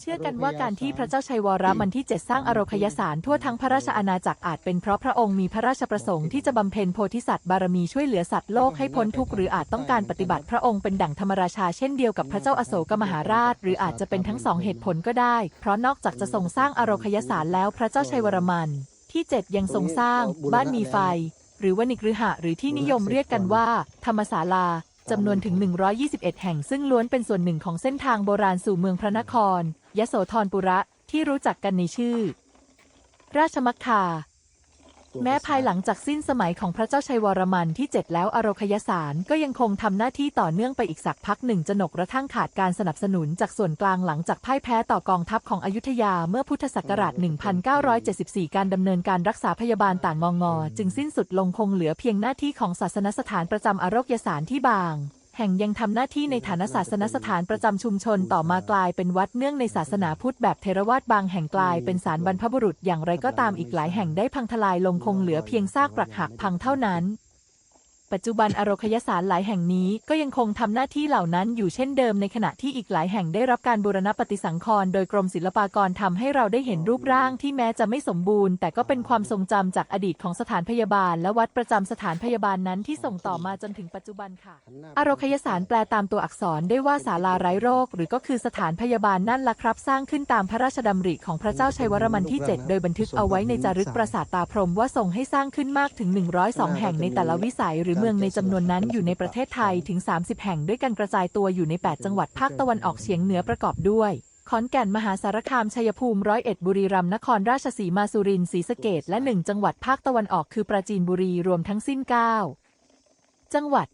เชื่อกันว่าการที่พระเจ้าชัยวรมันที่เจ็ดสร้างอโรคยสารทั่วทั้งพระราชอาณาจักรอาจเป็นเพราะพระองค์มีพระราชประสงค์ที่จะบำเพ็ญโพธิสัตว์บารมีช่วยเหลือสัตว์โลกให้พ้นทุกข์หรืออาจต้องการปฏิบัติพระองค์เป็นดั่งธรรมราชาเช่นเดียวกับพระเจ้าอโศกมหาราช หรืออาจจะเป็นทั้งสองเหตุผลก็ได้ เพราะนอกจากจะทรงสร้างอโรคยสารแล้วพระเจ้าชัยวรมัน ที่เจ็ดยังทรงสร้าง บ้านมีไฟ หรือวนิกฤหะหรือที่นิยมเรียกกันว่า ธรรมศาลาจำนวนถึง 121 แห่งซึ่งล้วนเป็นส่วนหนึ่งของเส้นทางโบราณสู่เมืองพระนคร ยโสธรปุระที่รู้จักกันในชื่อ ราชมักคา แม้ภายหลังจากสิ้นสมัยของพระเจ้าชัยวรมันที่ 7 แล้วอโรคยสารก็ยังคงทำหน้าที่ต่อเนื่องไปอีกสักพักหนึ่งจนกกระทั่งขาดการสนับสนุนจากส่วนกลางหลังจากพ่ายแพ้ต่อกองทัพของอยุธยาเมื่อพุทธศักราช 1974 การดำเนินการรักษาพยาบาลต่างงองอ จึงสิ้นสุดลงคงเหลือเพียงหน้าที่ของศาสนสถานประจำอโรคยสารที่บาง แห่งยังทำหน้าที่ในฐานะศาสนสถานประจำชุมชนต่อมากลายเป็นวัดเนื่องในศาสนาพุทธแบบเทรวาตบางแห่งกลายเป็นสารบรรพบุรุษอย่างไรก็ตามอีกหลายแห่งได้พังทลายลงคงเหลือเพียงซากปรักหักพังเท่านั้น ปัจจุบันอโรคยสารหลายแห่งนี้ก็ยังคงทำหน้าที่เหล่านั้นอยู่เช่นเดิมในขณะที่อีกหลายแห่งได้รับการบูรณปฏิสังขรณ์โดยกรมศิลปากรทำให้เราได้เห็นรูปร่างที่แม้จะไม่สมบูรณ์ แต่ก็เป็นความทรงจำจากอดีตของสถานพยาบาล และวัดประจำสถานพยาบาลนั้นที่ส่งต่อมาจนถึงปัจจุบันค่ะ อโรคยสารแปลตามตัวอักษรได้ว่าศาลาไร้โรค หรือก็คือสถานพยาบาลนั่นละครับ สร้างขึ้นตามพระราชดำริของพระเจ้าชัยวรมันที่ 7 โดยบันทึกเอาไว้ในจารึกปราสาทตาพรหมว่าทรงให้สร้างขึ้นมากถึง 102 แห่งในแต่ละวิสัยหรือเมืองในจำนวนนั้นอยู่ในประเทศไทยถึง 30 แห่งด้วยกันกระจายตัวอยู่ใน 8 จังหวัดภาคตะวันออกเฉียงเหนือประกอบด้วยขอนแก่นมหาสารคามชัยภูมิร้อยเอ็ดบุรีรัมย์นครราชสีมาสุรินทร์ศรีสะเกษและหนึ่งจังหวัดภาคตะวันออกคือปราจีนบุรีรวมทั้งสิ้น 9 จังหวัด